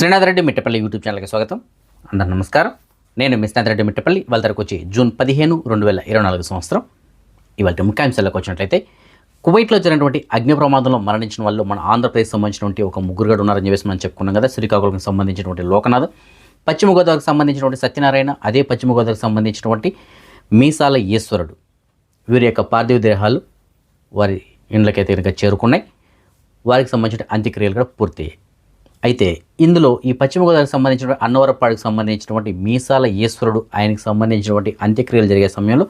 Srinath Reddy Mittapalli YouTube ఛానల్కి స్వాగతం. అందరు నమస్కారం. నేను మిస్నాథ్ రెడ్డి మిట్టపల్లి. వాళ్ళ తరకు వచ్చి జూన్ పదిహేను రెండు వేల ఇరవై నాలుగు సంవత్సరం. ఇవాళ ముఖ్యాంశాలకు వచ్చినట్లయితే కువైట్లో జరిగినటువంటి అగ్ని ప్రమాదంలో మరణించిన వాళ్ళు మన ఆంధ్రప్రదేశ్ సంబంధించినటువంటి ఒక ముగ్గురుగాడు ఉన్నారని చెప్పేసి మనం చెప్పుకున్నాం కదా శ్రీకాకుళంకి సంబంధించినటువంటి లోకనాథ్. పశ్చిమ గోదావరికి సంబంధించినటువంటి సత్యనారాయణ అదే పశ్చిమ గోదావరికి సంబంధించినటువంటి మీసాల ఈశ్వరుడు. వీరి యొక్క పార్థివ దేహాలు వారి ఇండ్లకైతే కనుక చేరుకున్నాయి. వారికి సంబంధించిన అంత్యక్రియలు కూడా పూర్తయ్యాయి. అయితే ఇందులో ఈ పశ్చిమ గోదావరికి సంబంధించిన అన్నవరపాడికి సంబంధించినటువంటి మీసాల ఈశ్వరుడు ఆయనకు సంబంధించినటువంటి అంత్యక్రియలు జరిగే సమయంలో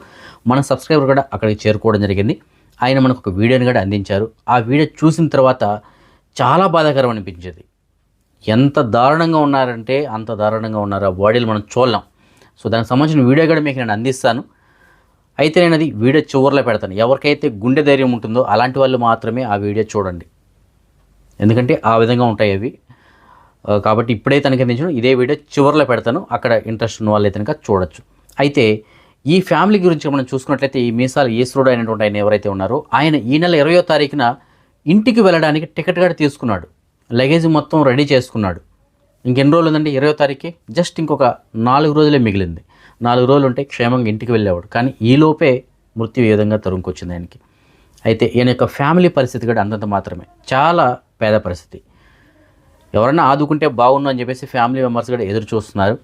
మన సబ్స్క్రైబర్ కూడా అక్కడికి చేరుకోవడం జరిగింది. ఆయన మనకు ఒక వీడియోని కూడా అందించారు. ఆ వీడియో చూసిన తర్వాత చాలా బాధాకరం అనిపించేది. ఎంత దారుణంగా ఉన్నారంటే అంత దారుణంగా ఉన్నారు ఆ బాడీలు మనం చూడలేం. సో దానికి సంబంధించిన వీడియో కూడా మీకు నేను అందిస్తాను. అయితే నేను అది వీడియో చివరిలో పెడతాను. ఎవరికైతే గుండె ధైర్యం ఉంటుందో అలాంటి వాళ్ళు మాత్రమే ఆ వీడియో చూడండి. ఎందుకంటే ఆ విధంగా ఉంటాయి అవి. కాబట్టి ఇప్పుడే తనకి అందించడం ఇదే వీడియో చివరిలో పెడతాను. అక్కడ ఇంట్రెస్ట్ ఉన్న వాళ్ళు అయితే కనుక చూడొచ్చు. అయితే ఈ ఫ్యామిలీ గురించి మనం చూసుకున్నట్లయితే ఈ మీసాల ఈశ్వరుడు అయినటువంటి ఆయన ఎవరైతే ఉన్నారో ఆయన ఈ నెల ఇరవయో తారీఖున ఇంటికి వెళ్ళడానికి టికెట్ కూడా తీసుకున్నాడు. లగేజ్ మొత్తం రెడీ చేసుకున్నాడు. ఇంకెన్ని రోజులు ఉందండి ఇరవై తారీఖు? జస్ట్ ఇంకొక నాలుగు రోజులే మిగిలింది. నాలుగు రోజులు ఉంటే క్షేమంగా ఇంటికి వెళ్ళేవాడు. కానీ ఈలోపే మృత్యు ఏ విధంగా తరుముకొచ్చింది ఆయనకి. అయితే ఈయన యొక్క ఫ్యామిలీ పరిస్థితి కూడా అంతంత మాత్రమే. చాలా పేద పరిస్థితి. ఎవరైనా ఆదుకుంటే బాగుండు అని చెప్పేసి ఫ్యామిలీ మెంబర్స్ కూడా ఎదురు చూస్తున్నారు.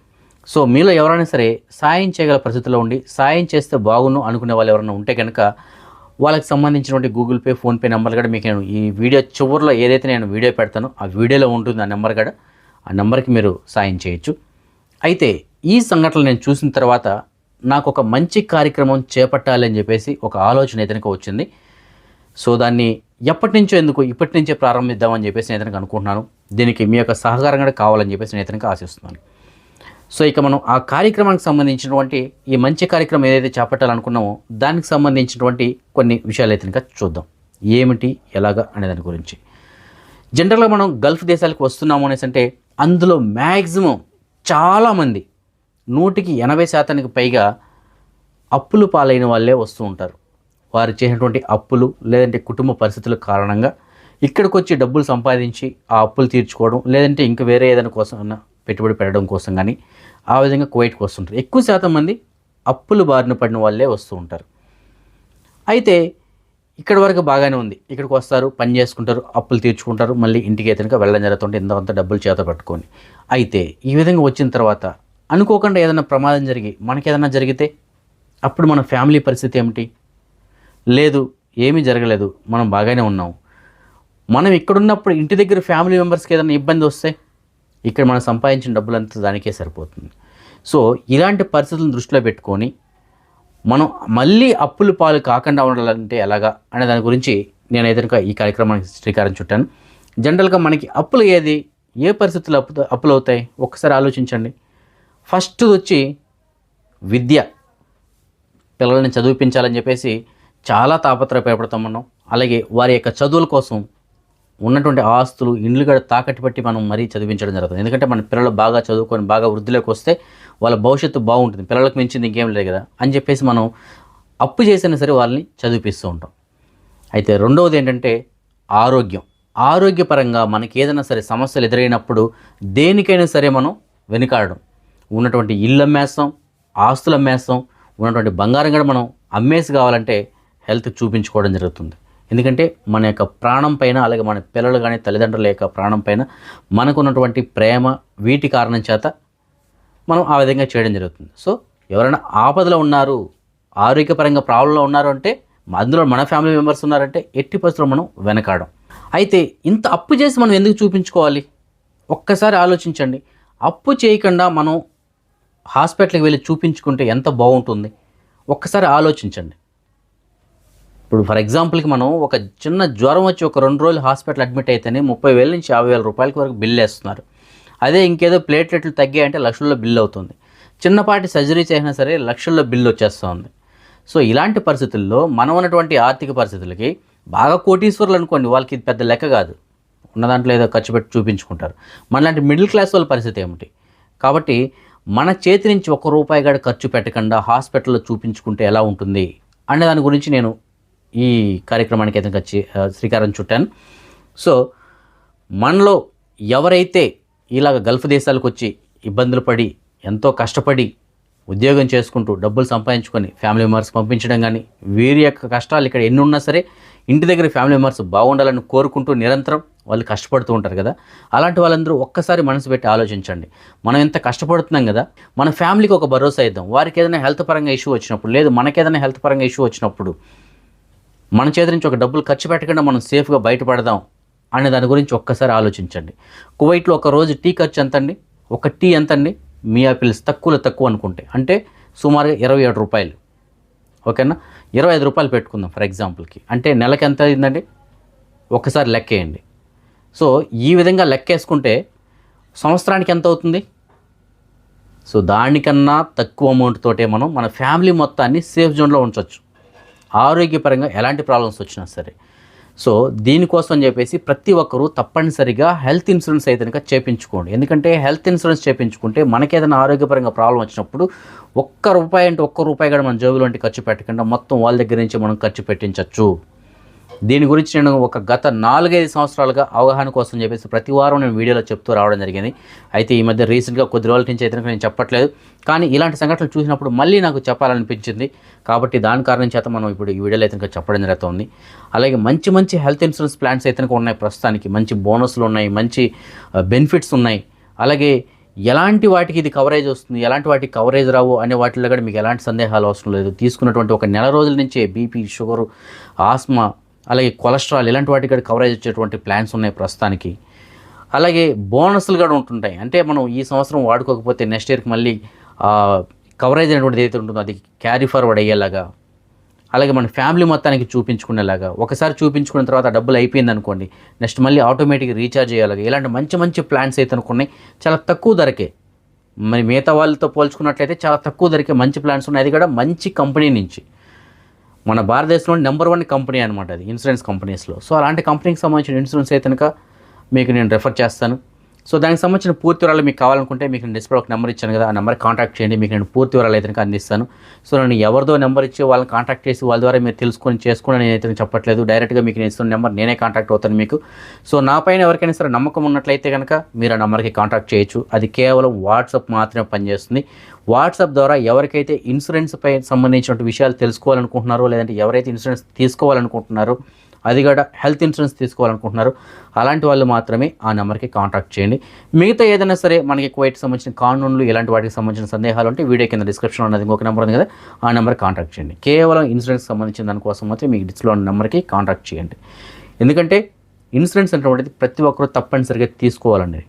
సో మీలో ఎవరైనా సరే సాయం చేయగల పరిస్థితిలో ఉండి సాయం చేస్తే బాగుండు అనుకునే వాళ్ళు ఎవరైనా ఉంటే కనుక వాళ్ళకి సంబంధించినటువంటి గూగుల్ పే ఫోన్పే నెంబర్ కూడా మీకు నేను ఈ వీడియో చివరిలో ఏదైతే నేను వీడియో పెడతానో ఆ వీడియోలో ఉంటుంది ఆ నెంబర్ కూడా. ఆ నెంబర్కి మీరు సాయం చేయొచ్చు. అయితే ఈ సంఘటనలు నేను చూసిన తర్వాత నాకు ఒక మంచి కార్యక్రమం చేపట్టాలి అని చెప్పేసి ఒక ఆలోచన ఇతనికి వచ్చింది. సో దాన్ని ఎప్పటి నుంచో ఎందుకు ఇప్పటి నుంచే ప్రారంభిద్దామని చెప్పేసి నేను ఇతనికి అనుకుంటున్నాను. దీనికి మీ యొక్క సహకారం కూడా కావాలని చెప్పేసి నేను ఇతనికి ఆశిస్తున్నాను. సో ఇక మనం ఆ కార్యక్రమానికి సంబంధించినటువంటి ఈ మంచి కార్యక్రమం ఏదైతే చేపట్టాలనుకున్నామో దానికి సంబంధించినటువంటి కొన్ని విషయాలు అయితే చూద్దాం. ఏమిటి ఎలాగా అనే దాని గురించి. జనరల్గా మనం గల్ఫ్ దేశాలకు వస్తున్నాము అనేసి అంటే అందులో మ్యాక్సిమం చాలామంది నూటికి ఎనభై శాతానికి పైగా అప్పులు పాలైన వాళ్ళే వస్తూ ఉంటారు. వారు చేసినటువంటి అప్పులు లేదంటే కుటుంబ పరిస్థితుల కారణంగా ఇక్కడికి వచ్చి డబ్బులు సంపాదించి ఆ అప్పులు తీర్చుకోవడం లేదంటే ఇంకా వేరే ఏదైనా కోసం పెట్టుబడి పెట్టడం కోసం కానీ ఆ విధంగా కువైట్కి వస్తుంటారు. ఎక్కువ శాతం మంది అప్పులు బారిన పడిన వాళ్ళే వస్తూ ఉంటారు. అయితే ఇక్కడ వరకు బాగానే ఉంది. ఇక్కడికి వస్తారు పని చేసుకుంటారు అప్పులు తీర్చుకుంటారు మళ్ళీ ఇంటికి అయితే వెళ్ళడం జరుగుతుంటే ఇంత డబ్బులు చేత పట్టుకొని. అయితే ఈ విధంగా వచ్చిన తర్వాత అనుకోకుండా ఏదైనా ప్రమాదం జరిగి మనకి ఏదైనా జరిగితే అప్పుడు మన ఫ్యామిలీ పరిస్థితి ఏమిటి? లేదు ఏమీ జరగలేదు మనం బాగానే ఉన్నాం. మనం ఇక్కడున్నప్పుడు ఇంటి దగ్గర ఫ్యామిలీ మెంబర్స్కి ఏదైనా ఇబ్బంది వస్తే ఇక్కడ మనం సంపాదించిన డబ్బులంతా దానికే సరిపోతుంది. సో ఇలాంటి పరిస్థితులను దృష్టిలో పెట్టుకొని మనం మళ్ళీ అప్పులు పాలు కాకుండా ఉండాలంటే ఎలాగా అనే దాని గురించి నేను ఏదైనా ఈ కార్యక్రమానికి శ్రీకారం చుట్టాను. జనరల్గా మనకి అప్పులు ఏది? ఏ పరిస్థితుల్లో అప్పు అప్పులు అవుతాయి ఒక్కసారి ఆలోచించండి. ఫస్ట్ వచ్చి విద్య. పిల్లల్ని చదివించాలని చెప్పేసి చాలా తాపత్రయపడతాం మనం అలాగే వారి యొక్క చదువుల కోసం ఉన్నటువంటి ఆస్తులు ఇండ్లు కూడా తాకట్టు పెట్టి మనం మరీ చదివించడం జరుగుతుంది. ఎందుకంటే మన పిల్లలు బాగా చదువుకొని బాగా వృద్ధిలోకి వస్తే వాళ్ళ భవిష్యత్తు బాగుంటుంది. పిల్లలకు మించింది ఇంకేం లేదు కదా అని చెప్పేసి మనం అప్పు చేసినా సరే వాళ్ళని చదివిపిస్తూ ఉంటాం. అయితే రెండవది ఏంటంటే ఆరోగ్యం. ఆరోగ్యపరంగా మనకి ఏదైనా సరే సమస్యలు ఎదురైనప్పుడు దేనికైనా సరే మనం వెనుకాడడం. ఉన్నటువంటి ఇల్లు అమ్మేస్తాం ఆస్తులు అమ్మేస్తాం ఉన్నటువంటి బంగారం కూడా మనం అమ్మేసి కావాలంటే హెల్త్ చూపించుకోవడం జరుగుతుంది. ఎందుకంటే మన యొక్క ప్రాణం పైన అలాగే మన పిల్లలు కానీ తల్లిదండ్రుల యొక్క ప్రాణం పైన మనకున్నటువంటి ప్రేమ వీటి కారణం చేత మనం ఆ విధంగా చేయడం జరుగుతుంది. సో ఎవరైనా ఆపదలో ఉన్నారు ఆరోగ్యపరంగా ప్రాబ్లంలో ఉన్నారు అంటే అందులో మన ఫ్యామిలీ మెంబర్స్ ఉన్నారంటే ఎట్టి పరిస్థితుల్లో మనం వెనకాడడం అయితే ఇంత అప్పు చేసి మనం ఎందుకు చూపించుకోవాలి? ఒక్కసారి ఆలోచించండి. అప్పు చేయకుండా మనం హాస్పిటల్కి వెళ్ళి చూపించుకుంటే ఎంత బాగుంటుంది? ఒక్కసారి ఆలోచించండి. ఇప్పుడు ఫర్ ఎగ్జాంపుల్కి మనం ఒక చిన్న జ్వరం వచ్చి ఒక రెండు రోజులు హాస్పిటల్ అడ్మిట్ అయితేనే ముప్పై వేల నుంచి యాభై వేల రూపాయలకి వరకు బిల్ వేస్తున్నారు. అదే ఇంకేదో ప్లేట్లెట్లు తగ్గాయంటే లక్షల్లో బిల్ అవుతుంది. చిన్నపాటి సర్జరీ చేసినా సరే లక్షల్లో బిల్ వచ్చేస్తుంది. సో ఇలాంటి పరిస్థితుల్లో మనం ఉన్నటువంటి ఆర్థిక పరిస్థితులకి బాగా కోటీశ్వరులు అనుకోండి వాళ్ళకి ఇది పెద్ద లెక్క కాదు. ఉన్న దాంట్లో ఏదో ఖర్చు పెట్టి చూపించుకుంటారు. మనలాంటి మిడిల్ క్లాస్ వాళ్ళ పరిస్థితి ఏమిటి? కాబట్టి మన చేతి నుంచి ఒక్క రూపాయి కూడా ఖర్చు పెట్టకుండా హాస్పిటల్లో చూపించుకుంటే ఎలా ఉంటుంది? అనే దాని గురించి నేను ఈ కార్యక్రమానికి అయితే వచ్చి శ్రీకారం చుట్టాను. సో మనలో ఎవరైతే ఇలాగ గల్ఫ్ దేశాలకు వచ్చి ఇబ్బందులు పడి ఎంతో కష్టపడి ఉద్యోగం చేసుకుంటూ డబ్బులు సంపాదించుకొని ఫ్యామిలీ మెంబర్స్ పంపించడం కానీ వీరి యొక్క కష్టాలు ఇక్కడ ఎన్ని ఉన్నా సరే ఇంటి దగ్గర ఫ్యామిలీ మెంబర్స్ బాగుండాలని కోరుకుంటూ నిరంతరం వాళ్ళు కష్టపడుతూ ఉంటారు కదా. అలాంటి వాళ్ళందరూ ఒక్కసారి మనసు పెట్టి ఆలోచించండి. మనం ఎంత కష్టపడుతున్నాం కదా మన ఫ్యామిలీకి ఒక భరోసా ఇద్దాం. వారికి ఏదైనా హెల్త్ పరంగా ఇష్యూ వచ్చినప్పుడు లేదు మనకేదైనా హెల్త్ పరంగా ఇష్యూ వచ్చినప్పుడు మన చేతి నుంచి ఒక డబ్బులు ఖర్చు పెట్టకుండా మనం సేఫ్గా బయటపడదాం అనే దాని గురించి ఒక్కసారి ఆలోచించండి. కువైట్లో ఒక రోజు టీ ఖర్చు ఎంత అండి ఒక టీ ఎంత అండి మీ ఆపిల్స్ తక్కువలో తక్కువ అనుకుంటే. అంటే సుమారుగా ఇరవై ఏడు రూపాయలు. ఓకేనా? ఇరవై ఐదు రూపాయలు పెట్టుకుందాం ఫర్ ఎగ్జాంపుల్కి. అంటే నెలకి ఎంత అయిందండి? ఒకసారి లెక్కేయండి. సో ఈ విధంగా లెక్కేసుకుంటే సంవత్సరానికి ఎంత అవుతుంది? సో దానికన్నా తక్కువ అమౌంట్ తోటే మనం మన ఫ్యామిలీ మొత్తాన్ని సేఫ్ జోన్లో ఉంచవచ్చు ఆరోగ్యపరంగా ఎలాంటి ప్రాబ్లమ్స్ వచ్చినా సరే. సో దీనికోసం అని చెప్పేసి ప్రతి ఒక్కరూ తప్పనిసరిగా హెల్త్ ఇన్సూరెన్స్ అయితే కనుక చేపించుకోండి. ఎందుకంటే హెల్త్ ఇన్సూరెన్స్ చేపించుకుంటే మనకేదైనా ఆరోగ్యపరంగా ప్రాబ్లం వచ్చినప్పుడు ఒక్క రూపాయి అంటే ఒక్క రూపాయి కూడా మన జేబులో అంటే ఖర్చు పెట్టకుండా మొత్తం వాళ్ళ దగ్గర నుంచి మనం ఖర్చు పెట్టించవచ్చు దీని గురించి నేను ఒక గత నాలుగైదు సంవత్సరాలుగా అవగాహన కోసం చెప్పేసి ప్రతి వారం నేను వీడియోలో చెప్తూ రావడం జరిగింది. అయితే ఈ మధ్య రీసెంట్గా కొద్ది రోజుల నుంచి అయితే నేను చెప్పట్లేదు. కానీ ఇలాంటి సంఘటనలు చూసినప్పుడు మళ్ళీ నాకు చెప్పాలనిపించింది. కాబట్టి దాని కారణం చేత మనం ఇప్పుడు ఈ వీడియోలో అయితే చెప్పడం జరుగుతుంది. అలాగే మంచి మంచి హెల్త్ ఇన్సూరెన్స్ ప్లాన్స్ అయితే ఉన్నాయి ప్రస్తుతానికి. మంచి బోనస్లు ఉన్నాయి మంచి బెనిఫిట్స్ ఉన్నాయి. అలాగే ఎలాంటి వాటికి ఇది కవరేజ్ వస్తుంది ఎలాంటి వాటికి కవరేజ్ రావు అనే వాటిలో కూడా మీకు ఎలాంటి సందేహాలు అవసరం లేదు. తీసుకున్నటువంటి ఒక నెల రోజుల నుంచే బీపీ షుగరు ఆస్మా అలాగే కొలెస్ట్రాల్ ఇలాంటి వాటికి కూడా కవరేజ్ వచ్చేటువంటి ప్లాన్స్ ఉన్నాయి ప్రస్తుతానికి. అలాగే బోనస్లు కూడా ఉంటుంటాయి. అంటే మనం ఈ సంవత్సరం వాడుకోకపోతే నెక్స్ట్ ఇయర్కి మళ్ళీ కవరేజ్ అనేటువంటిది ఏదైతే ఉంటుందో అది క్యారీ ఫార్వర్డ్ అయ్యేలాగా అలాగే మన ఫ్యామిలీ మొత్తానికి చూపించుకునేలాగా ఒకసారి చూపించుకున్న తర్వాత డబ్బులు అయిపోయింది అనుకోండి నెక్స్ట్ మళ్ళీ ఆటోమేటిక్గా రీఛార్జ్ అయ్యేలాగా ఇలాంటి మంచి మంచి ప్లాన్స్ అయితే అనుకున్నాయి. చాలా తక్కువ ధరకే. మరి మిగతా వాళ్ళతో పోల్చుకున్నట్లయితే చాలా తక్కువ ధరకే మంచి ప్లాన్స్ ఉన్నాయి. అది కూడా మంచి కంపెనీ నుంచి. మన భారతదేశంలో నెంబర్ వన్ కంపెనీ అనమాట అది ఇన్సూరెన్స్ కంపెనీస్లో సో అలాంటి కంపెనీకి సంబంధించిన ఇన్సూరెన్స్ అయితే కనుక మీకు నేను రెఫర్ చేస్తాను. సో దానికి సంబంధించిన పూర్తి వివరాలు మీకు కావాలనుకుంటే మీకు నేను డిస్ప్లే ఒక నెంబర్ ఇచ్చాను కదా ఆ నెంబర్ కాంటాక్ట్ చేయండి మీకు నేను పూర్తి వివరాలు అయితే అందిస్తాను. సో నేను ఎవరిదో నెంబర్ ఇచ్చి వాళ్ళని కాంటాక్ట్ చేసి వాళ్ళ ద్వారా మీరు తెలుసుకొని చేసుకుని నేను అయితే చెప్పట్లేదు. డైరెక్ట్గా మీకు నేను ఇస్తున్న నెంబర్ నేనే కాంటాక్ట్ అవుతాను మీకు. సో నా పైన ఎవరికైనా సరే నమ్మకం ఉన్నట్లయితే కనుక మీరు ఆ నెంబర్కి కాంటాక్ట్ చేయొచ్చు. అది కేవలం వాట్సాప్ మాత్రమే పనిచేస్తుంది. వాట్సాప్ ద్వారా ఎవరికైతే ఇన్సూరెన్స్ పై సంబంధించిన విషయాలు తెలుసుకోవాలనుకుంటున్నారో లేదంటే ఎవరైతే ఇన్సూరెన్స్ తీసుకోవాలనుకుంటున్నారో అది కూడా హెల్త్ ఇన్సూరెన్స్ తీసుకోవాలనుకుంటున్నారు. అలాంటి వాళ్ళు మాత్రమే ఆ నెంబర్కి కాంటాక్ట్ చేయండి. మిగతా ఏదైనా సరే మనకి కువైట్కి సంబంధించిన కానూన్లు ఇలాంటి వాటికి సంబంధించిన సందేహాలు ఉంటే వీడియో కింద డిస్క్రిప్షన్ ఉన్నది ఇంకొక నెంబర్ ఉంది కదా ఆ నెంబర్ కాంటాక్ట్ చేయండి. కేవలం ఇన్సూరెన్స్ సంబంధించిన దానికోసం మాత్రం మీకు డిస్లో ఉన్న నెంబర్కి కాంటాక్ట్ చేయండి. ఎందుకంటే ఇన్సూరెన్స్ అనేటువంటిది ప్రతి ఒక్కరూ తప్పనిసరిగా తీసుకోవాలండి.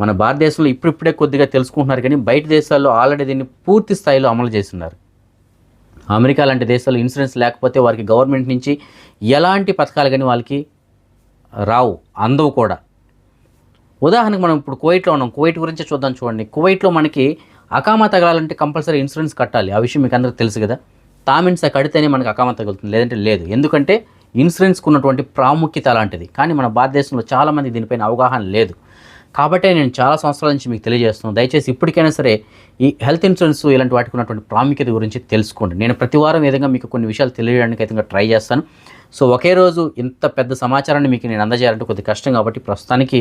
మన భారతదేశంలో ఇప్పుడిప్పుడే కొద్దిగా తెలుసుకుంటున్నారు కానీ బయట దేశాల్లో ఆల్రెడీ దీన్ని పూర్తి స్థాయిలో అమలు చేస్తున్నారు. అమెరికా లాంటి దేశాల్లో ఇన్సూరెన్స్ లేకపోతే వారికి గవర్నమెంట్ నుంచి ఎలాంటి పథకాలు కానీ వాళ్ళకి రావు అందవు కూడా. ఉదాహరణకు మనం ఇప్పుడు కువైట్లో ఉన్నాం. కువైట్ గురించి చూద్దాం చూడండి. కువైట్లో మనకి అకామా తగలాలంటే కంపల్సరీ ఇన్సూరెన్స్ కట్టాలి. ఆ విషయం మీకు అందరికీ తెలుసు కదా. తామిన్స్ కడితేనే మనకి అకామా తగులుతుంది. లేదంటే లేదు. ఎందుకంటే ఇన్సూరెన్స్కు ఉన్నటువంటి ప్రాముఖ్యత అలాంటిది. కానీ మన భారతదేశంలో చాలామంది దీనిపైన అవగాహన లేదు. కాబట్టే నేను చాలా సంవత్సరాల నుంచి మీకు తెలియజేస్తున్నాను. దయచేసి ఇప్పటికైనా సరే ఈ హెల్త్ ఇన్సూరెన్స్ ఇలాంటి వాటికి ఉన్నటువంటి ప్రాముఖ్యత గురించి తెలుసుకోండి. నేను ప్రతి వారం విధంగా మీకు కొన్ని విషయాలు తెలియడానికి అయితే ట్రై చేస్తాను. సో ఒకే రోజు ఇంత పెద్ద సమాచారాన్ని మీకు నేను అందజేయాలంటే కొద్ది కష్టం కాబట్టి ప్రస్తుతానికి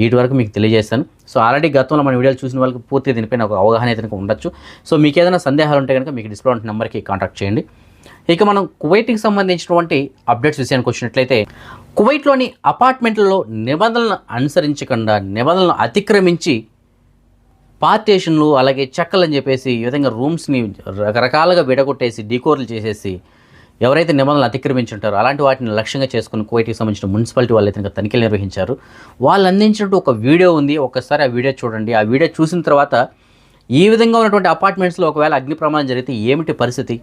వీటి వరకు మీకు తెలియజేస్తాను సో ఆల్రెడీ గతంలో మన వీడియోలు చూసిన వాళ్ళకి పూర్తి దీనిపైన ఒక అవగాహన అయితే ఉండొచ్చు. సో మీకు ఏదైనా సందేహాలు ఉంటే కనుక మీకు డిస్ప్లే నెంబర్కి కాంటాక్ట్ చేయండి. ఇక మనం కువైట్కి సంబంధించినటువంటి అప్డేట్స్ విషయానికి వచ్చినట్లయితే కువైట్లోని అపార్ట్మెంట్లలో నిబంధనలను అనుసరించకుండా నిబంధనలను అతిక్రమించి పార్టేషన్లు అలాగే చెక్కలు అని చెప్పేసి ఈ విధంగా రూమ్స్ని రకరకాలుగా విడగొట్టేసి డీకోర్లు చేసేసి ఎవరైతే నిబంధనలు అతిక్రమించి ఉంటారో అలాంటి వాటిని లక్ష్యంగా చేసుకుని కువైట్కి సంబంధించిన మున్సిపాలిటీ వాళ్ళు అయితే తనిఖీలు నిర్వహించారు. వాళ్ళు అందించినట్టు ఒక వీడియో ఉంది. ఒకసారి ఆ వీడియో చూడండి. ఆ వీడియో చూసిన తర్వాత ఈ విధంగా ఉన్నటువంటి అపార్ట్మెంట్స్లో ఒకవేళ అగ్ని ప్రమాదం జరిగితే ఏమిటి పరిస్థితి?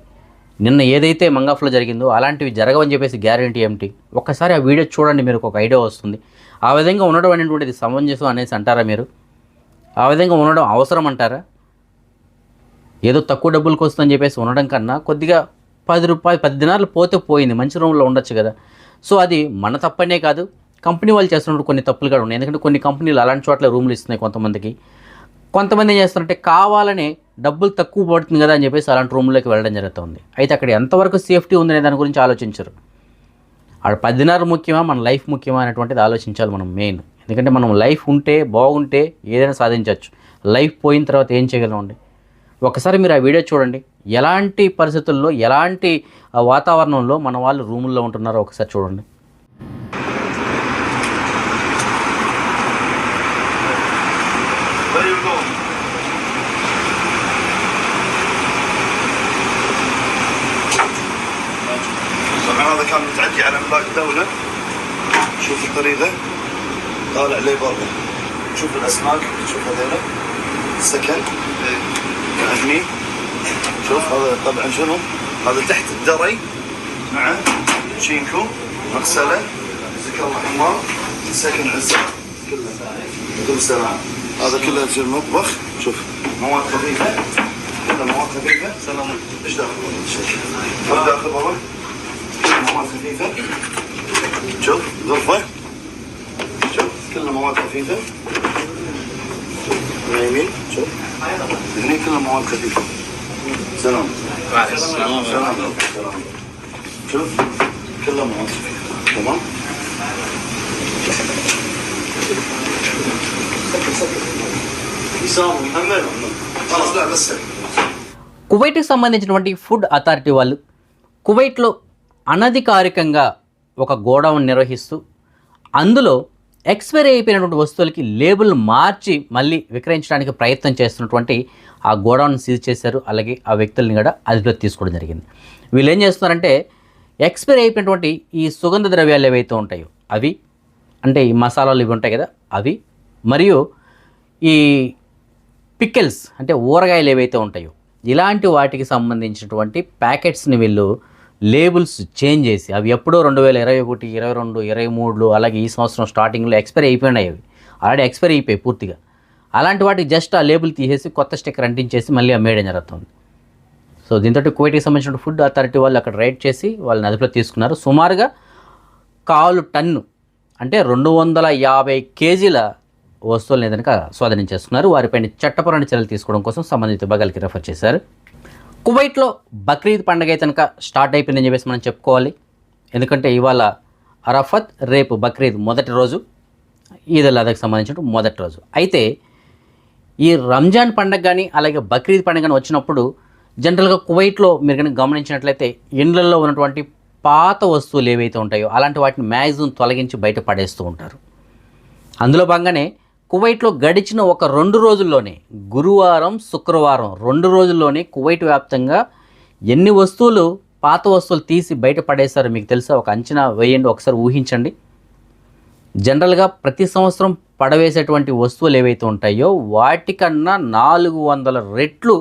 నిన్న ఏదైతే మంగాఫ్లో జరిగిందో అలాంటివి జరగవని చెప్పేసి గ్యారంటీ ఏమిటి ఒక్కసారి ఆ వీడియో చూడండి మీరు ఒక ఐడియా వస్తుంది. ఆ విధంగా ఉండడం అనేటువంటిది సమంజసం అనేసి అంటారా మీరు? ఆ విధంగా ఉండడం అవసరం అంటారా? ఏదో తక్కువ డబ్బులకు వస్తుందని చెప్పేసి ఉండడం కన్నా కొద్దిగా పది రూపాయలు పది దినాలు పోతే పోయింది మంచి రూమ్లో ఉండొచ్చు కదా. సో అది మన తప్పనే కాదు. కంపెనీ వాళ్ళు చేస్తున్నప్పుడు కొన్ని తప్పులు కూడా ఉన్నాయి. ఎందుకంటే కొన్ని కంపెనీలు అలాంటి చోట్ల రూమ్లు ఇస్తున్నాయి కొంతమందికి. కొంతమంది ఏం చేస్తున్నారంటే కావాలనే డబ్బులు తక్కువ పడుతుంది కదా అని చెప్పేసి అలాంటి రూమ్లోకి వెళ్ళడం జరుగుతుంది. అయితే అక్కడ ఎంతవరకు సేఫ్టీ ఉందనే దాని గురించి ఆలోచించరు. ఆడ పదిన్నర ముఖ్యమా మన లైఫ్ ముఖ్యమా అనేటువంటిది ఆలోచించాలి మనం మెయిన్ ఎందుకంటే మనం లైఫ్ ఉంటే బాగుంటే ఏదైనా సాధించవచ్చు. లైఫ్ పోయిన తర్వాత ఏం చేయగలమండి ఒకసారి మీరు ఆ వీడియో చూడండి. ఎలాంటి పరిస్థితుల్లో ఎలాంటి వాతావరణంలో మన వాళ్ళు రూముల్లో ఉంటున్నారో ఒకసారి చూడండి. متعدي على املاك دولة. شوف الطريقة. طالع ليه برا شوف الأسماك. شوف هذول. السكن. هني شوف هذا طبعا شنو؟ هذا تحت الدري. مع شينكو. مغسلة. ذكر الحمار سكن عزة. كله كل سلام. هذا كله في المطبخ شوف. مواد خفيفة. كلها مواد خفيفة. سلام. إيش داخل؟ ما داخل بابا كلها مواد خفيفه شوف غرفه شوف كلها مواد خفيفه من اليمين شوف هني كلها مواد خفيفه سلام سلام سلام شوف كلها مواد خفيفه تمام يساوي محمد خلاص لا بس కువైట్కి సంబంధించినటువంటి ఫుడ్ అథారిటీ వాళ్ళు కువైట్లో అనధికారికంగా ఒక గోడౌన్ నిర్వహిస్తూ అందులో ఎక్స్పైరీ అయిపోయినటువంటి వస్తువులకి లేబుల్ మార్చి మళ్ళీ విక్రయించడానికి ప్రయత్నం చేస్తున్నటువంటి ఆ గోడౌన్ సీజ్ చేశారు. అలాగే ఆ వ్యక్తుల్ని కూడా అదుపులోకి తీసుకోవడం జరిగింది. వీళ్ళు ఏం చేస్తున్నారంటే ఎక్స్పైరీ అయిపోయినటువంటి ఈ సుగంధ ద్రవ్యాలు ఏవైతే ఉంటాయో అవి అంటే ఈ మసాలాలు ఇవి ఉంటాయి కదా అవి మరియు ఈ పికెల్స్ అంటే ఊరగాయలు ఏవైతే ఉంటాయో ఇలాంటి వాటికి సంబంధించినటువంటి ప్యాకెట్స్ని వీళ్ళు లేబుల్స్ చేంజ్ చేసి అవి ఎప్పుడో రెండు వేల ఇరవై ఒకటి ఇరవై రెండు ఇరవై మూడులో అలాగే ఈ సంవత్సరం స్టార్టింగ్లో ఎక్స్పైర్ అయిపోయినాయి అవి. ఆల్రెడీ ఎక్స్పైర్ అయిపోయాయి పూర్తిగా. అలాంటి వాటికి జస్ట్ ఆ లేబుల్ తీసేసి కొత్త స్టిక్కర్ అంటించేసి మళ్ళీ అమ్మేయడం జరుగుతుంది. సో దీంతో కువైట్కి సంబంధించిన ఫుడ్ అథారిటీ వాళ్ళు అక్కడ రైడ్ చేసి వాళ్ళని అదుపులో తీసుకున్నారు. సుమారుగా కాలు టన్ను అంటే రెండు వందల యాభై కేజీల వస్తువులను కనుక స్వాధీనం చేసుకున్నారు. వారిపైన చట్టపరమైన చర్యలు తీసుకోవడం కోసం సంబంధిత విభాగాలకి రెఫర్ చేశారు. కువైట్లో బక్రీద్ పండుగ అయితే కనుక స్టార్ట్ అయిపోయిందని చెప్పేసి మనం చెప్పుకోవాలి. ఎందుకంటే ఇవాళ అరఫత్ రేపు బక్రీద్ మొదటి రోజు ఈద్ అల్ అదకు సంబంధించిన మొదటి రోజు. అయితే ఈ రంజాన్ పండగ కానీ అలాగే బక్రీద్ పండగ కానీ వచ్చినప్పుడు జనరల్గా కువైట్లో మీరు కనుక గమనించినట్లయితే ఇండ్లలో ఉన్నటువంటి పాత వస్తువులు ఏవైతే ఉంటాయో అలాంటి వాటిని మ్యాక్సిమం తొలగించి బయట పడేస్తూ ఉంటారు. అందులో భాగంగానే కువైట్లో గడిచిన ఒక రెండు రోజుల్లోనే గురువారం శుక్రవారం రెండు రోజుల్లోనే కువైట్ వ్యాప్తంగా ఎన్ని వస్తువులు పాత వస్తువులు తీసి బయట పడేశారో మీకు తెలుసా? ఒక అంచనా వేయండి ఒకసారి ఊహించండి. జనరల్గా ప్రతి సంవత్సరం పడవేసేటువంటి వస్తువులు ఏవైతే ఉంటాయో వాటికన్నా నాలుగు వందల రెట్లు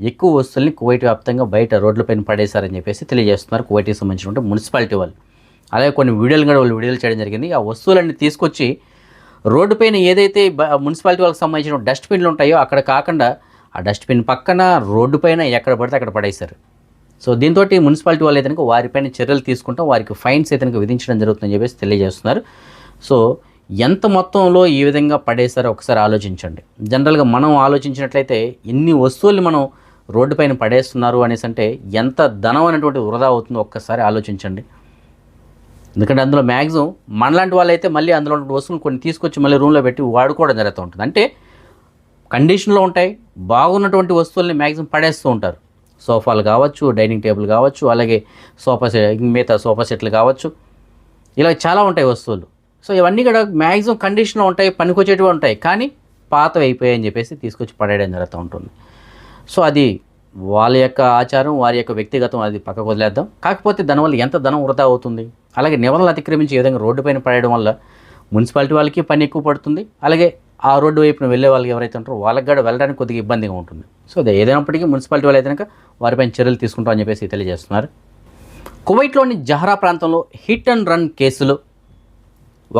ఎక్కువ వస్తువుల్ని కువైట్ వ్యాప్తంగా బయట రోడ్లపైన పడేశారని చెప్పేసి తెలియజేస్తున్నారు కువైట్కి సంబంధించినటువంటి మున్సిపాలిటీ వాళ్ళు. అలాగే కొన్ని వీడియోలు కూడా వాళ్ళు వీడియోలు చేయడం జరిగింది. ఆ వస్తువులన్నీ తీసుకొచ్చి రోడ్డుపైన ఏదైతే మున్సిపాలిటీ వాళ్ళకి సంబంధించిన డస్ట్బిన్లు ఉంటాయో అక్కడ కాకుండా ఆ డస్ట్బిన్ పక్కన రోడ్డు పైన ఎక్కడ పడితే అక్కడ పడేశారు. సో దీంతో మున్సిపాలిటీ వాళ్ళు అయితే వారిపైన చర్యలు తీసుకుంటాం వారికి ఫైన్స్ అయితే విధించడం జరుగుతుందని చెప్పేసి తెలియజేస్తున్నారు. సో ఎంత మొత్తంలో ఈ విధంగా పడేశారో ఒకసారి ఆలోచించండి. జనరల్గా మనం ఆలోచించినట్లయితే ఎన్ని వస్తువుల్ని మనం రోడ్డుపైన పడేస్తున్నారు అనేసి అంటే ఎంత ధనం అనేటువంటి వృధా అవుతుందో ఒక్కసారి ఆలోచించండి. ఎందుకంటే అందులో మ్యాక్సిమం మనలాంటి వాళ్ళైతే మళ్ళీ అందులో ఉన్న వస్తువులు కొన్ని తీసుకొచ్చి మళ్ళీ రూమ్లో పెట్టి వాడుకోవడం జరుగుతూ ఉంటుంది. అంటే కండిషన్లో ఉంటాయి బాగున్నటువంటి వస్తువుల్ని మ్యాక్సిమం పడేస్తూ ఉంటారు. సోఫాలు కావచ్చు డైనింగ్ టేబుల్ కావచ్చు అలాగే సోఫా సెట్ మిగతా సోఫా సెట్లు కావచ్చు. ఇలా చాలా ఉంటాయి వస్తువులు. సో ఇవన్నీ కూడా మ్యాక్సిమం కండిషన్లో ఉంటాయి పనికొచ్చేటివి ఉంటాయి. కానీ పాతవి అయిపోయాయి అని చెప్పేసి తీసుకొచ్చి పడేయడం జరుగుతూ ఉంటుంది. సో అది వాళ్ళ యొక్క ఆచారం వారి యొక్క వ్యక్తిగతం అది పక్కకు వదిలేద్దాం. కాకపోతే దానివల్ల ఎంత ధనం వృధా అవుతుంది? అలాగే నిబంధనలు అతిక్రమించి ఏ విధంగా రోడ్డు పైన పడేయడం వల్ల మున్సిపాలిటీ వాళ్ళకి పని ఎక్కువ పడుతుంది. అలాగే ఆ రోడ్డు వైపున వెళ్ళే వాళ్ళు ఎవరైతే ఉంటారో వాళ్ళకి కూడా వెళ్ళడానికి కొద్దిగా ఇబ్బందిగా ఉంటుంది. సో అదే ఏదైనప్పటికీ మున్సిపాలిటీ వాళ్ళు అయితే కనుక వారిపైన చర్యలు తీసుకుంటామని చెప్పేసి తెలియజేస్తున్నారు. కువైట్లోని జహరా ప్రాంతంలో హిట్ అండ్ రన్ కేసులో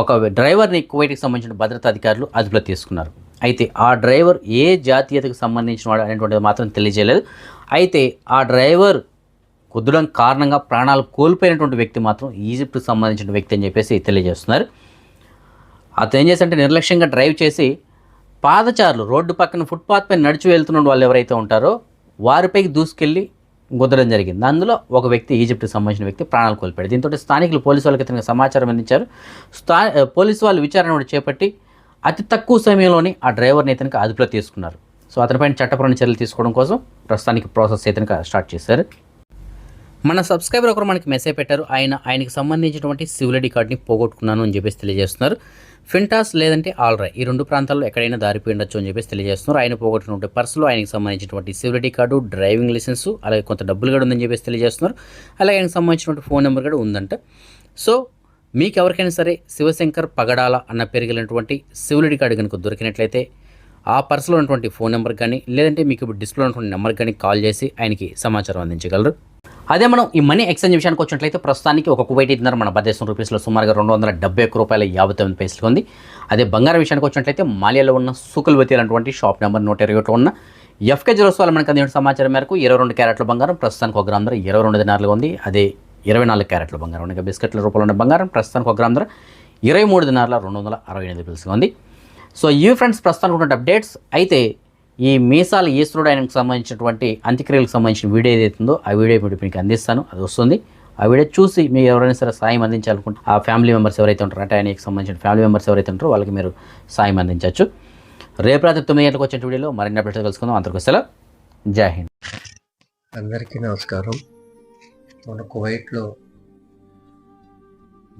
ఒక డ్రైవర్ని కువైట్కి సంబంధించిన భద్రతా అధికారులు అదుపులో తీసుకున్నారు. అయితే ఆ డ్రైవర్ ఏ జాతీయతకు సంబంధించిన వాడు అనేటువంటిది మాత్రం తెలియజేయలేదు. అయితే ఆ డ్రైవర్ కుదడం కారణంగా ప్రాణాలు కోల్పోయినటువంటి వ్యక్తి మాత్రం ఈజిప్ట్కి సంబంధించిన వ్యక్తి అని చెప్పేసి తెలియజేస్తున్నారు. అతను ఏం చేశారంటే నిర్లక్ష్యంగా డ్రైవ్ చేసి పాదచారులు రోడ్డు పక్కన ఫుట్పాత్ పైన నడిచి వెళ్తున్న వాళ్ళు ఎవరైతే ఉంటారో వారిపైకి దూసుకెళ్ళి గుద్దడం జరిగింది. అందులో ఒక వ్యక్తి ఈజిప్ట్కి సంబంధించిన వ్యక్తి ప్రాణాలు కోల్పోయాడు. దీంతో స్థానికులు పోలీసు వాళ్ళకి ఇతనికి సమాచారం అందించారు. స్థా పోలీసు వాళ్ళు విచారణ కూడా చేపట్టి అతి తక్కువ సమయంలోనే ఆ డ్రైవర్ని ఇతనికి అదుపులో తీసుకున్నారు. సో అతనిపైన చట్టపరమైన చర్యలు తీసుకోవడం కోసం ప్రస్తుతానికి ప్రాసెస్ ఇతనికి స్టార్ట్ చేశారు. మన సబ్స్క్రైబర్ ఒకరు మనకి మెసేజ్ పెట్టారు. ఆయన ఆయనకి సంబంధించినటువంటి సివిల్ ఐడి కార్డ్ని పోగొట్టుకున్నాను అని చెప్పేసి తెలియజేస్తున్నారు. ఫింటాస్ లేదంటే ఆల్రై ఈ రెండు ప్రాంతాల్లో ఎక్కడైనా దారిపోయి ఉండొచ్చు అని చెప్పేసి తెలియజేస్తున్నారు. ఆయన పోగొట్టుకున్నటువంటి పర్సులో ఆయనకి సంబంధించినటువంటి civil ID card driving licence అలాగే కొంత డబ్బులు కూడా ఉందని చెప్పేసి తెలియజేస్తున్నారు. అలాగే ఆయనకు సంబంధించినటువంటి ఫోన్ నెంబర్ కూడా ఉందంట. సో మీకు ఎవరికైనా సరే శివశంకర్ పగడాల అన్న పేరు కలిగినటువంటి సివిల్ ఐడి కార్డు కనుక దొరికినట్లయితే ఆ పర్సులో ఉన్నటువంటి ఫోన్ నెంబర్ కానీ లేదంటే మీకు ఇప్పుడు డిస్ప్లే ఉన్నటువంటి నెంబర్ కానీ కాల్ చేసి ఆయనకి సమాచారం అందించగలరు. అదే మనం ఈ మనీ ఎక్స్చేంజ్ విషయానికి వచ్చినట్లయితే ప్రస్తుతానికి ఒక కువైట్ ఇద్దరు మన భారతదేశం రూపీస్లో సుమారుగా రెండు వందల డెబ్బై ఒక్క రూపాయల యాభై తొమ్మిది పైసలు ఉంది. అదే బంగారం విషయానికి వచ్చినట్లయితే మాలియాలో ఉన్న సుకుల్వతి అనేటువంటి షాప్ నెంబర్ నూట ఇరవై ఒకటి ఉన్న ఎఫ్కే జిరోస్ వాళ్ళు మనకు అందిన సమాచారం మేరకు ఇరవై రెండు క్యారెట్ల బంగారం ప్రస్తుతానికి ఒక గ్రామ ధర ఇరవై రెండు దినాలుగా ఉంది. అదే ఇరవై నాలుగు క్యారెట్ల బంగారం ఇంకా బిస్కెట్ల రూపంలో ఉన్న బంగారం ప్రస్తుతానికి ఒక గ్రామ ధర ఇరవై మూడు దినాల రెండు వందల అరవై ఎనిమిది పిలుసుగా ఉంది. సో ఈ ఫ్రెండ్స్ ప్రస్తుతానికి ఉన్న అప్డేట్స్. అయితే ఈ మీసాల ఈశ్వరుడు ఆయనకు సంబంధించినటువంటి అంత్యక్రియలకు సంబంధించిన వీడియో ఏదైతుందో ఆ వీడియో ఇప్పుడు మీకు అందిస్తాను. అది వస్తుంది. ఆ వీడియో చూసి మీరు ఎవరైనా సరే సాయం అందించాలనుకుంటే ఆ ఫ్యామిలీ మెంబర్స్ ఎవరైతే ఉంటారో అంటే ఆయనకి సంబంధించిన ఫ్యామిలీ మెంబర్స్ ఎవరైతే ఉంటారో వాళ్ళకి మీరు సాయం అందించవచ్చు. రేపు రాత్రి తొమ్మిది గంటలకు వచ్చిన వీడియోలో మరిన్ని అప్డేట్స్ కలుసుకుందాం అందరికీ సెలవు. జై హింద్. అందరికీ నమస్కారం. మన కువైట్లో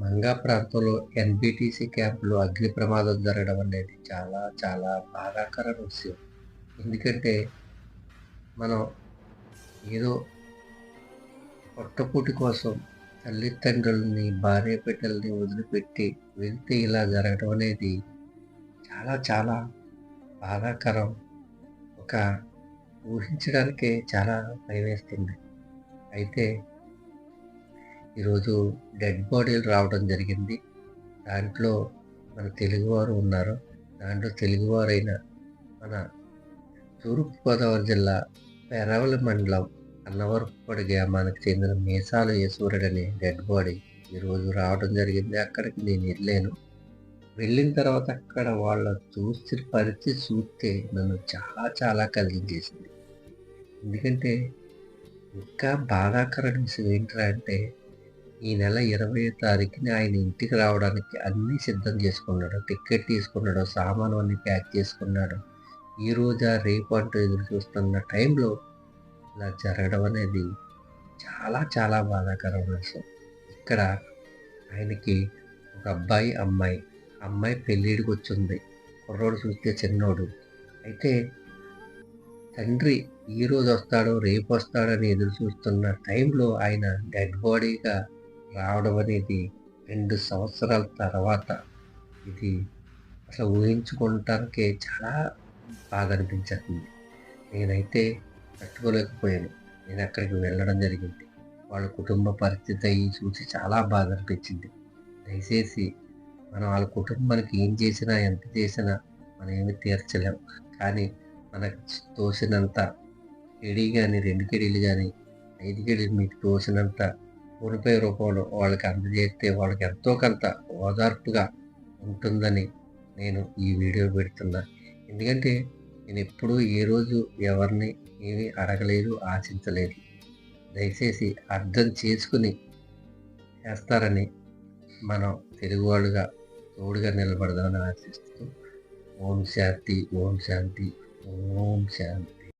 మంగా ప్రాంతంలో ఎన్బిటిసి క్యాంపులో అగ్ని ప్రమాదం జరగడం అనేది చాలా చాలా బాధాకర విషయం. ఎందుకంటే మనం ఏదో పొట్టపూటి కోసం తల్లిదండ్రులని భార్య బిడ్డల్ని వదిలిపెట్టి వెళ్తే ఇలా జరగడం అనేది చాలా చాలా బాధాకరం. ఒక ఊహించడానికే చాలా భయమేస్తుంది. అయితే ఈరోజు డెడ్ బాడీలు రావడం జరిగింది. దాంట్లో మన తెలుగువారు ఉన్నారు. దాంట్లో తెలుగువారైన మన తూర్పుగోదావరి జిల్లా పెరవలి మండలం అన్నవరపుడి గ్రామానికి చెందిన మీసాలు యశూరుడు అనే డెడ్ బాడీ ఈరోజు రావడం జరిగింది. అక్కడికి నేను వెళ్ళాను. వెళ్ళిన తర్వాత అక్కడ వాళ్ళ చూసిన పరిస్థితి చూస్తే నన్ను చాలా చాలా కలిగించేసింది. ఎందుకంటే ఇంకా బాధాకరణ విషయం ఏంటంటే అంటే ఈ నెల ఇరవై తారీఖుని ఆయన ఇంటికి రావడానికి అన్నీ సిద్ధం చేసుకున్నాడు. టికెట్ తీసుకున్నాడు సామాను అన్ని ప్యాక్ చేసుకున్నాడు. ఈ రోజా రేపు అంటూ ఎదురు చూస్తున్న టైంలో ఇలా జరగడం అనేది చాలా చాలా బాధాకరమైన విషయం ఇక్కడ ఆయనకి ఒక అబ్బాయి అమ్మాయి. అమ్మాయి పెళ్ళిడికి వచ్చింది. కుర్రోడు చూస్తే చిన్నోడు. అయితే తండ్రి ఈ రోజు వస్తాడో రేపు వస్తాడని ఎదురు చూస్తున్న టైంలో ఆయన డెడ్ బాడీగా రావడం అనేది రెండు సంవత్సరాల తర్వాత ఇది అసలు ఊహించుకోవటానికి చాలా బాధ అనిపించింది నేనైతే తట్టుకోలేకపోయాను. నేను అక్కడికి వెళ్ళడం జరిగింది. వాళ్ళ కుటుంబ పరిస్థితి అయ్యి చూసి చాలా బాధ అనిపించింది దయచేసి మనం వాళ్ళ కుటుంబానికి ఏం చేసినా ఎంత చేసినా మనం ఏమి తీర్చలేం. కానీ మనకు తోసినంత కెడీ కానీ రెండు కెడీలు కానీ ఐదు కెడీలు మీకు తోసినంత ఫోన్పే రూపంలో వాళ్ళకి అందజేస్తే వాళ్ళకి ఎంతో కొంత ఓదార్పుగా ఉంటుందని నేను ఈ వీడియో పెడుతున్నా. ఎందుకంటే నేను ఎప్పుడూ ఏ రోజు ఎవరిని ఏమీ అడగలేదు ఆశించలేదు. దయచేసి అర్థం చేసుకుని చేస్తారని మనం తెలుగు వాళ్ళుగా తోడుగా నిలబడదామని ఆశిస్తూ ఓం శాంతి ఓం శాంతి ఓం శాంతి.